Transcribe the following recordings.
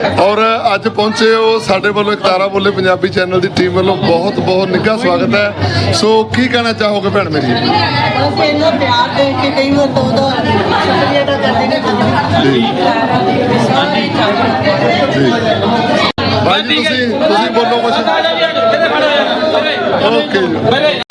ਔਰ ਅੱਜ ਪਹੁੰਚੇ ਹੋ ਸਾਡੇ ਵੱਲੋਂ ਇੱਕ ਤਾਰਾ ਬੋਲੇ ਪੰਜਾਬੀ ਚੈਨਲ ਦੀ ਟੀਮ ਵੱਲੋਂ ਬਹੁਤ ਬਹੁਤ ਨਿੱਘਾ ਸਵਾਗਤ ਹੈ ਸੋ ਕੀ ਕਹਿਣਾ ਚਾਹੋਗੇ ਭੈਣ ਮੇਰੀ ਬਸ ਇਹਨਾਂ ਪਿਆਰ ਦੇ ਕੇ ਕਈ ਵਾਰ ਤਾਂ ਉਹਦਾ ਸ਼ੁਕਰੀਆ ਅਦਾ ਕਰਦੇ ਨੇ ਜੀ ਭਾਈ ਜੀ ਤੁਸੀਂ ਤੁਸੀਂ ਬੋਲੋ ਕੁਝ ਓਕੇ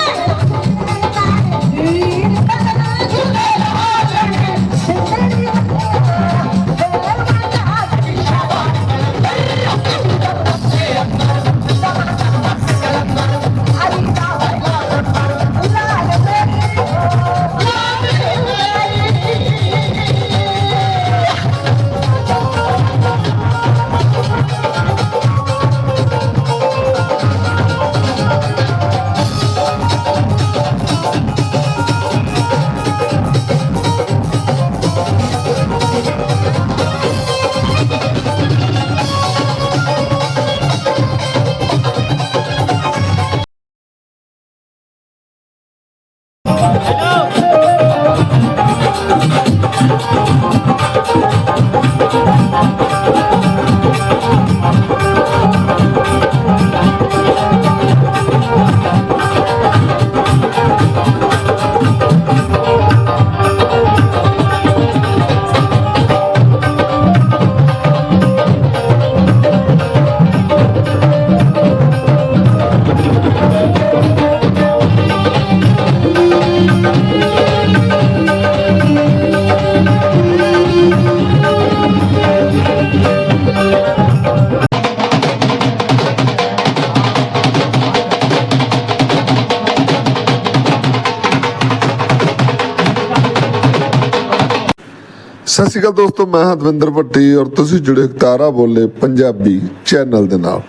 ਸਤਿ ਸ਼੍ਰੀ ਅਕਾਲ ਦੋਸਤੋ, ਮੈਂ ਹਾਂ ਭੱਟੀ ਔਰ ਤੁਸੀਂ ਜੁੜੇ ਤਾਰਾ ਬੋਲੇ ਪੰਜਾਬੀ ਚੈਨਲ ਦੇ ਨਾਲ।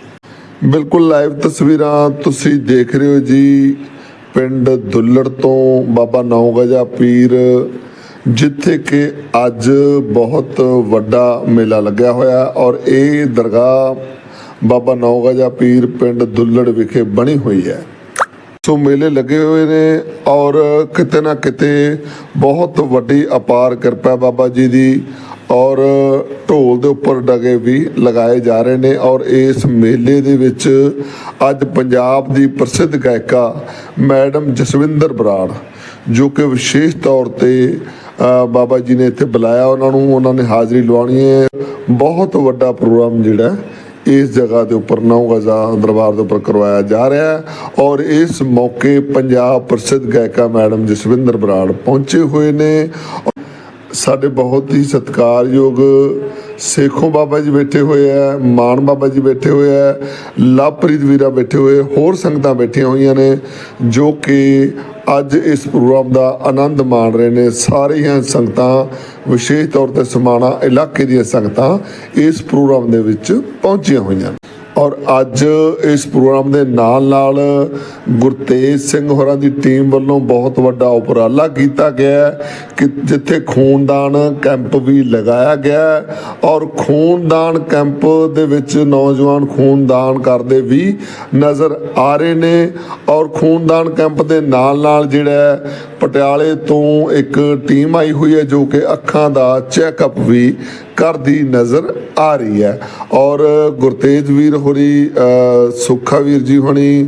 ਬਿਲਕੁਲ ਲਾਈਵ ਤਸਵੀਰਾਂ ਤੁਸੀਂ ਦੇਖ ਰਹੇ ਹੋ ਜੀ, ਪਿੰਡ ਦੁੱਲੜ ਤੋਂ ਬਾਬਾ ਨੌਗਜਾ ਪੀਰ, ਜਿੱਥੇ ਕਿ ਅੱਜ ਬਹੁਤ ਵੱਡਾ ਮੇਲਾ ਲੱਗਿਆ ਹੋਇਆ ਔਰ ਇਹ ਦਰਗਾਹ ਬਾਬਾ ਨੌ ਗਜਾ ਪੀਰ ਪਿੰਡ ਦੁੱਲੜ ਵਿਖੇ ਬਣੀ ਹੋਈ ਹੈ। ਸੋ ਮੇਲੇ ਲੱਗੇ ਹੋਏ ਨੇ ਔਰ ਕਿਤੇ ਨਾ ਕਿਤੇ ਬਹੁਤ ਵੱਡੀ ਅਪਾਰ ਕਿਰਪਾ ਬਾਬਾ ਜੀ ਦੀ ਔਰ ਢੋਲ ਦੇ ਉੱਪਰ ਡਗੇ ਵੀ ਲਗਾਏ ਜਾ ਰਹੇ ਨੇ ਔਰ ਇਸ ਮੇਲੇ ਦੇ ਵਿੱਚ ਅੱਜ ਪੰਜਾਬ ਦੀ ਪ੍ਰਸਿੱਧ ਗਾਇਕਾ ਮੈਡਮ ਜਸਵਿੰਦਰ ਬਰਾੜ, ਜੋ ਕਿ ਵਿਸ਼ੇਸ਼ ਤੌਰ ਤੇ ਬਾਬਾ ਜੀ ਨੇ ਇੱਥੇ ਬੁਲਾਇਆ ਉਹਨਾਂ ਨੂੰ, ਉਹਨਾਂ ਨੇ ਹਾਜ਼ਰੀ ਲਵਾਉਣੀ ਹੈ। ਬਹੁਤ ਵੱਡਾ ਪ੍ਰੋਗਰਾਮ ਜਿਹੜਾ ਇਸ ਜਗ੍ਹਾ ਦੇ ਉੱਪਰ ਨੌ ਗਜ਼ਾ ਦਰਬਾਰ ਦੇ ਉੱਪਰ ਕਰਵਾਇਆ ਜਾ ਰਿਹਾ ਹੈ ਔਰ ਇਸ ਮੌਕੇ ਪੰਜਾਬ ਪ੍ਰਸਿੱਧ ਗਾਇਕਾ ਮੈਡਮ ਜਸਵਿੰਦਰ ਬਰਾੜ ਪਹੁੰਚੇ ਹੋਏ ਨੇ। ਸਾਡੇ ਬਹੁਤ ਹੀ ਸਤਿਕਾਰਯੋਗ ਸੇਖੋਂ ਬਾਬਾ ਜੀ ਬੈਠੇ ਹੋਏ ਆ, ਮਾਨ ਬਾਬਾ ਜੀ ਬੈਠੇ ਹੋਏ ਆ ਲਵਪ੍ਰੀਤ ਵੀਰਾ ਬੈਠੇ ਹੋਏ, ਹੋਰ ਸੰਗਤਾਂ ਬੈਠੀਆਂ ਹੋਈਆਂ ਨੇ, ਜੋ ਕਿ ਅੱਜ ਇਸ ਪ੍ਰੋਗਰਾਮ ਦਾ ਆਨੰਦ ਮਾਣ ਰਹੇ ਨੇ। ਸਾਰੀਆਂ ਸੰਗਤਾਂ, ਵਿਸ਼ੇਸ਼ ਤੌਰ ਤੇ ਸਮਾਣਾ ਇਲਾਕੇ ਦੀਆਂ ਸੰਗਤਾਂ ਇਸ ਪ੍ਰੋਗਰਾਮ ਦੇ ਵਿੱਚ ਪਹੁੰਚੀਆਂ ਹੋਈਆਂ ਔਰ ਅੱਜ ਇਸ ਪ੍ਰੋਗਰਾਮ ਦੇ ਨਾਲ ਨਾਲ ਗੁਰਤੇਜ ਸਿੰਘ ਹੋਰਾਂ ਦੀ ਟੀਮ ਵੱਲੋਂ ਬਹੁਤ ਵੱਡਾ ਉਪਰਾਲਾ ਕੀਤਾ ਗਿਆ ਕਿ ਜਿੱਥੇ ਖੂਨਦਾਨ ਕੈਂਪ ਵੀ ਲਗਾਇਆ ਗਿਆ ਔਰ ਖੂਨਦਾਨ ਕੈਂਪ ਦੇ ਵਿੱਚ ਨੌਜਵਾਨ ਖੂਨਦਾਨ ਕਰਦੇ ਵੀ ਨਜ਼ਰ ਆ ਰਹੇ ਨੇ ਔਰ ਖੂਨਦਾਨ ਕੈਂਪ ਦੇ ਨਾਲ ਨਾਲ ਜਿਹੜਾ ਪਟਿਆਲੇ ਤੋਂ ਇੱਕ ਟੀਮ ਆਈ ਹੋਈ ਹੈ ਜੋ ਕਿ ਅੱਖਾਂ ਦਾ ਚੈੱਕਅਪ ਵੀ ਕਰਦੀ ਨਜ਼ਰ ਆ ਰਹੀ ਹੈ ਔਰ ਗੁਰਤੇਜ ਵੀਰ ਹੋਰੀ ਸੁੱਖਾ ਵੀਰ ਜੀ ਹੋਣੀ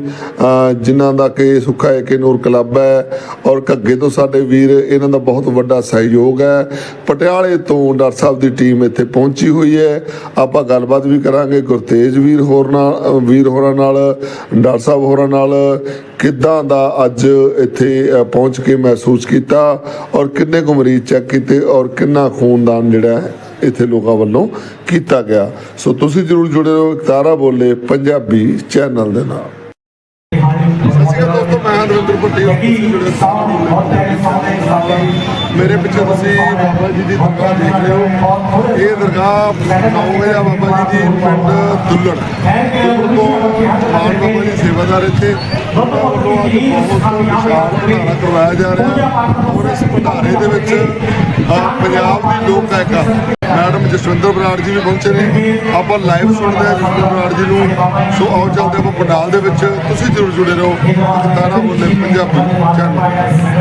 ਜਿਨ੍ਹਾਂ ਦਾ ਕਿ ਸੁੱਖਾ ਏਕੇ ਨੂਰ ਕਲੱਬ ਹੈ ਔਰ ਘੱਗੇ ਤੋਂ ਸਾਡੇ ਵੀਰ, ਇਹਨਾਂ ਦਾ ਬਹੁਤ ਵੱਡਾ ਸਹਿਯੋਗ ਹੈ। ਪਟਿਆਲੇ ਤੋਂ ਡਾਕਟਰ ਸਾਹਿਬ ਦੀ ਟੀਮ ਇੱਥੇ ਪਹੁੰਚੀ ਹੋਈ ਹੈ। ਆਪਾਂ ਗੱਲਬਾਤ ਵੀ ਕਰਾਂਗੇ ਗੁਰਤੇਜ ਵੀਰ ਹੋਰ ਨਾਲ ਵੀਰ ਹੋਰਾਂ ਨਾਲ, ਡਾਕਟਰ ਸਾਹਿਬ ਹੋਰਾਂ ਨਾਲ, ਕਿੱਦਾਂ ਦਾ ਅੱਜ ਇੱਥੇ ਪਹੁੰਚ ਕੇ ਮਹਿਸੂਸ ਕੀਤਾ ਔਰ ਕਿੰਨੇ ਕੁ ਮਰੀਜ਼ ਚੈੱਕ ਕੀਤੇ ਔਰ ਕਿੰਨਾ ਖੂਨਦਾਨ ਜਿਹੜਾ ਹੈ। ਇੱਥੇ ਲੋਕਾਂ ਵੱਲੋਂ ਕੀਤਾ ਗਿਆ। ਸੋ ਤੁਸੀਂ ਜਰੂਰ ਜੁੜੇ ਰਹੋ ਤਾਰਾ ਬੋਲੇ ਪੰਜਾਬੀ ਚੈਨਲ ਦੇ ਨਾਲ। ਮੇਰੇ ਪਿੱਛੇ ਤੁਸੀਂ ਬਾਬਾ ਜੀ ਦੀ ਦਰਗਾਹ ਦੇਖ ਰਹੇ ਹੋ। ਇਹ ਦਰਗਾਹ ਨੌਵੇਂ ਆ ਬਾਬਾ ਜੀ ਦੀ ਪਿੰਡ ਦੁੱਲੜ ਤੋਂ ਮਾਨ ਬਾਬਾ ਜੀ ਸੇਵਾਦਾਰ ਇੱਥੇ। ਵੱਲੋਂ ਅੱਜ ਬਹੁਤ ਵਿਸ਼ਾਲ ਭੰਡਾਰਾ ਕਰਵਾਇਆ ਜਾ ਰਿਹਾ। ਔਰ ਇਸ ਭੰਡਾਰੇ ਦੇ ਵਿੱਚ ਪੰਜਾਬ ਦੀ ਲੋਕ ਗਾਇਕਾ ਮੈਡਮ ਜਸਵਿੰਦਰ ਬਰਾੜ ਜੀ ਵੀ ਪਹੁੰਚੇ ਨੇ। ਆਪਾਂ ਲਾਈਵ ਸੁਣਦੇ ਹਾਂ ਜਸਵਿੰਦਰ ਬਰਾੜ ਜੀ ਨੂੰ। ਸੋ ਆਓ ਚੱਲਦੇ ਆਪਾਂ ਪੰਡਾਲ ਦੇ ਵਿੱਚ। ਤੁਸੀਂ ਜਰੂਰ ਜੁੜੇ ਰਹੋ। ਤਾਰਾ ਬੋਲੇ ਪੰਜਾਬੀ ਚੈਨਲ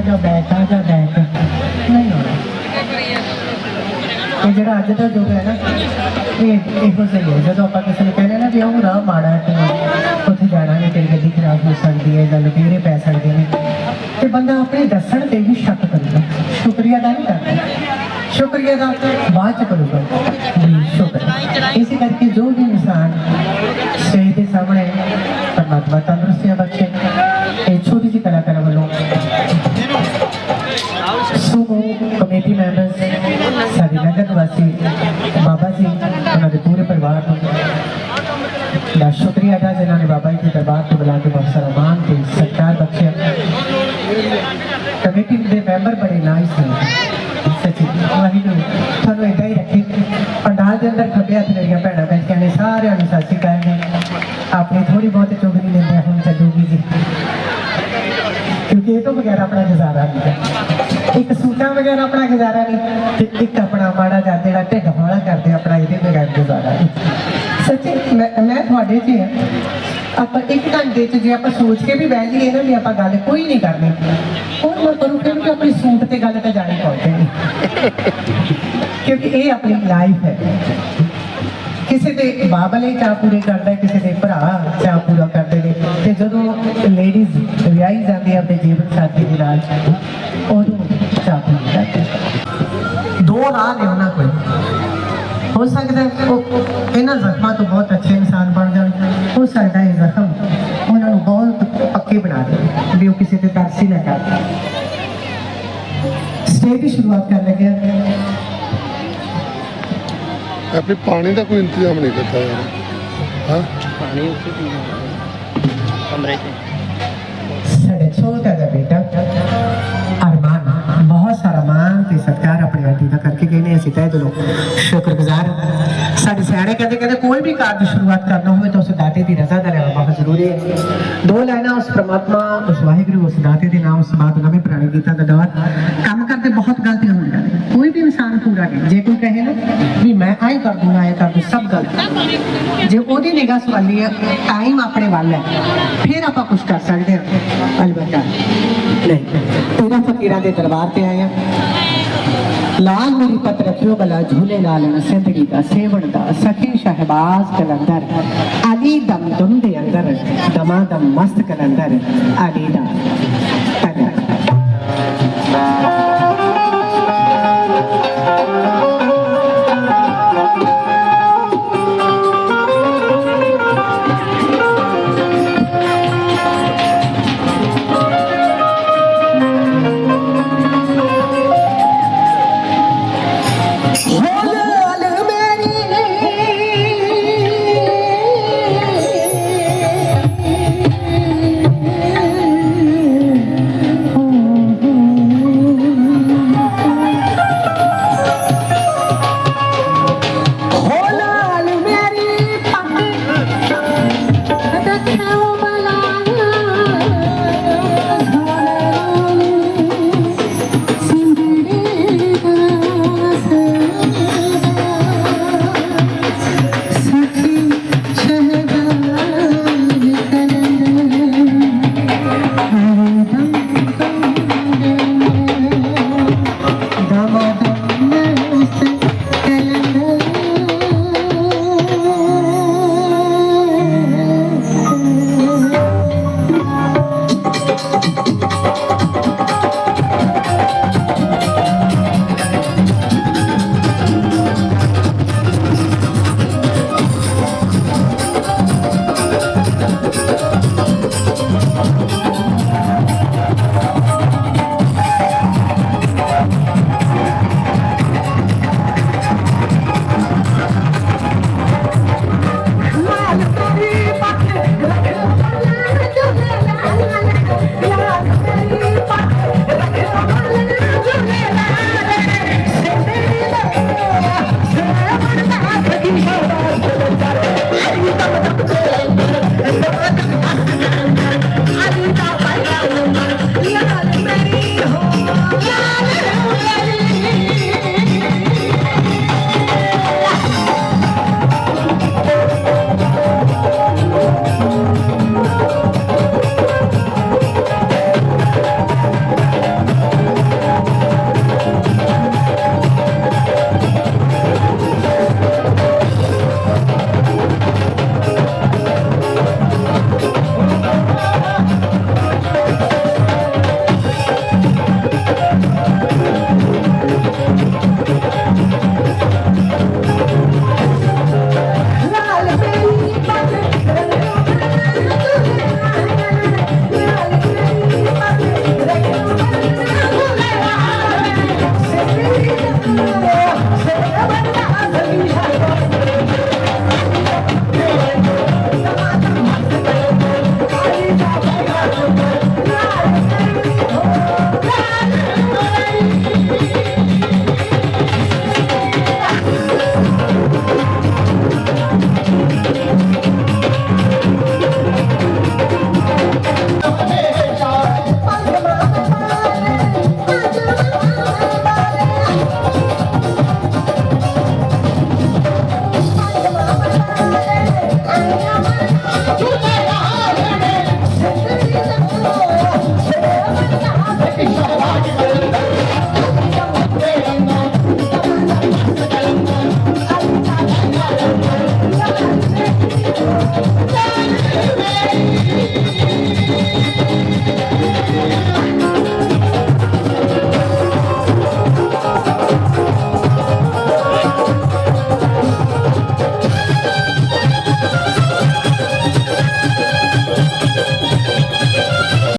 जो बैठा जो बैठा नहीं है ना ये जो अपन किसी ने कहना ना कि हम राम मारा है ਖਰਾਬ ਹੋ ਸਕਦੀ ਹੈ ਜਾਂ ਲੁਟੇਰੇ ਪੈ ਸਕਦੇ ਨੇ, ਤੇ ਬੰਦਾ ਆਪਣੇ ਦੱਸਣ ਤੇ ਹੀ ਸ਼ੱਕ ਕਰਦਾ ਸ਼ੁਕਰੀਆ ਦਾ ਨਹੀਂ ਕਰਦਾ। ਸ਼ੁਕਰੀਆ ਦਾ ਬਾਅਦ ਚ ਕਰੂਗਾ। ਵੀ ਸ਼ੁਕਰ ਇਸੇ ਕਰਕੇ ਜੋ ਵੀ ਇਨਸਾਨ ਸਹੀ ਦੇ ਸਾਹਮਣੇ ਪਰਮਾਤਮਾ ਤੰਦਰੁਸਤੀ ਇਹ ਤੋਂ ਬਗੈਰ ਆਪਣਾ ਗੁਜ਼ਾਰਾ ਨਹੀਂ ਹੈ। ਇੱਕ ਸੂਟਾਂ ਬਗੈਰ ਆਪਣਾ ਗੁਜ਼ਾਰਾ ਨਹੀਂ, ਤੇ ਇੱਕ ਆਪਣਾ ਮਾੜਾ ਜਿਹਾ ਜਿਹੜਾ ਢਿੱਡ ਹੌਲਾ ਕਰਦੇ ਆਪਣਾ ਇਹਦੇ ਬਗੈਰ ਗੁਜ਼ਾਰਾ ਸੱਚੀ, ਮੈਂ ਤੁਹਾਡੇ 'ਚ ਹਾਂ ਆਪਾਂ ਇੱਕ ਘੰਟੇ 'ਚ ਜੇ ਆਪਾਂ ਸੋਚ ਕੇ ਵੀ ਬਹਿ ਜਾਈਏ ਨਾ ਵੀ ਆਪਾਂ ਗੱਲ ਕੋਈ ਨਹੀਂ ਕਰਨੀ ਉਹ ਮੈਂ ਕਰੂੰ ਕਿਉਂਕਿ ਆਪਣੀ ਸੂਟ ਤੇ ਗੱਲ ਤਾਂ ਜਾਣੀ ਪਹੁੰਚੇਗੀ ਕਿਉਂਕਿ ਇਹ ਆਪਣੀ ਲਾਈਫ ਹੈ। ਕਿਸੇ ਦੇ ਬਾਬਲੇ ਚਾਹ ਪੂਰੇ ਕਰਦਾ, ਕਿਸੇ ਦੇ ਭਰਾ ਚਾਹ ਪੂਰਾ ਕਰਦੇ ਨੇ, ਤੇ ਜਦੋਂ ਲੇਡੀਜ਼ ਵਿਆਹੀ ਜਾਂਦੀ ਹੈ ਆਪਣੇ ਜੀਵਨ ਸਾਥੀ ਦੇ ਨਾਲ। ਚਾਹ ਪੂਰੀ ਕਰਦੇ ਹੈ। ਦੋ ਰਾਹ ਨੇ ਉਹਨਾਂ ਕੋਲ। ਹੋ ਸਕਦਾ ਉਹ ਇਹਨਾਂ ਜ਼ਖਮਾਂ ਤੋਂ ਬਹੁਤ ਅੱਛੇ ਇਨਸਾਨ ਬਣ ਜਾਣ। ਹੋ ਸਕਦਾ ਇਹ ਜ਼ਖਮ ਉਹਨਾਂ ਨੂੰ ਬਹੁਤ ਪੱਕੇ ਬਣਾ ਦੇ ਵੀ ਉਹ ਕਿਸੇ ਤੇ ਤਰਸ ਹੀ ਨਾ ਕਰ। ਸਟੇਜ ਦੀ ਸ਼ੁਰੂਆਤ ਕਰਨ ਲੱਗਿਆ ਆਪਣੀ ਪਾਣੀ ਦਾ ਕੋਈ ਇੰਤਜ਼ਾਮ ਨਹੀਂ ਕੀਤਾ ਯਾਰ। ਹਾਂ? ਪਾਣੀ ਉੱਥੇ ਪੀਣਾ। ਕਮਰੇ 'ਚ। ਸਾਡੇ ਛੋਟਾ ਜਿਹਾ ਬੇਟਾ ਅਰਮਾਨ ਬਹੁਤ ਸਾਰਾ ਮਾਣ ਤੇ ਸਤਿਕਾਰ ਆਪਣੇ ਆਂਟੀ ਦਾ ਕਰਕੇ ਗਏ ਨੇ ਅਸੀਂ ਤਹਿ ਦਿਲੋਂ ਸ਼ੁਕਰਗੁਜ਼ਾਰ ਹਾਂ। ਸਾਡੇ ਸਿਆਣੇ ਕਹਿੰਦੇ ਕਹਿੰਦੇ ਕੋਈ ਵੀ ਕਾਰਜ ਸ਼ੁਰੂਆਤ ਕਰਨਾ ਹੋਵੇ ਤਾਂ ਉਸ ਦਾਤੇ ਦੀ ਰਜ਼ਾ ਦਾ ਲੈਣਾ ਬਹੁਤ ਜ਼ਰੂਰੀ ਹੈ ਦੋ ਲਾਈਨਾਂ ਉਸ ਪ੍ਰਮਾਤਮਾ ਉਸ ਵਾਹਿਗੁਰੂ ਉਸ ਦਾਤੇ ਦੇ ਨਾਮ ਉਸ ਬਾਤ ਨਵੇਂ ਪੁਰਾਣੇ ਗੀਤਾਂ ਦਾ ਦੌਰ ਕੰਮ ਕਰਦੇ ਬਹੁਤ ਗਲਤੀਆਂ ਹੁੰਦੀਆਂ ਨੇ ਕੋਈ ਵੀ ਇਨਸਾਨ ਪੂਰਾ ਨਹੀਂ ਜੇ ਕੋਈ ਕਹੇ ਨਾ ਵੀ ਮੈਂ ਆਏ ਕਰ ਦੂੰਗਾ, ਆਏ ਕਰ ਦੂੰ ਸਭ ਗਲਤ। ਜੇ ਉਹਦੀ ਨਿਗਾਹ ਸਵਾਲੀ ਹੈ ਟਾਈਮ ਆਪਣੇ ਵੱਲ ਹੈ, ਫਿਰ ਆਪਾਂ ਕੁਝ ਕਰ ਸਕਦੇ ਹਾਂ। ਅਲਬੱਤਾ ਨਹੀਂ ਤੇਰਾ ਫਕੀਰਾਂ ਦੇ ਦਰਬਾਰ ਤੇ ਆਇਆ ਲਾਲ ਮੇਰੀ ਪਤ ਰੱਖਿਓ ਬਲਾ ਝੂਲੇ ਲਾਲਣ ਸਿੰਦਗੀ ਦਾ ਸੇਵਣ ਦਾ, ਸਖੀ ਸ਼ਹਿਬਾਜ਼ ਕਲੰਦਰ। ਅਲੀ ਦਮ ਦਮ ਦੇ ਅੰਦਰ, ਦਮਾ ਦਮ ਮਸਤ ਕਲੰਦਰ। ਅਲੀ ਦਾ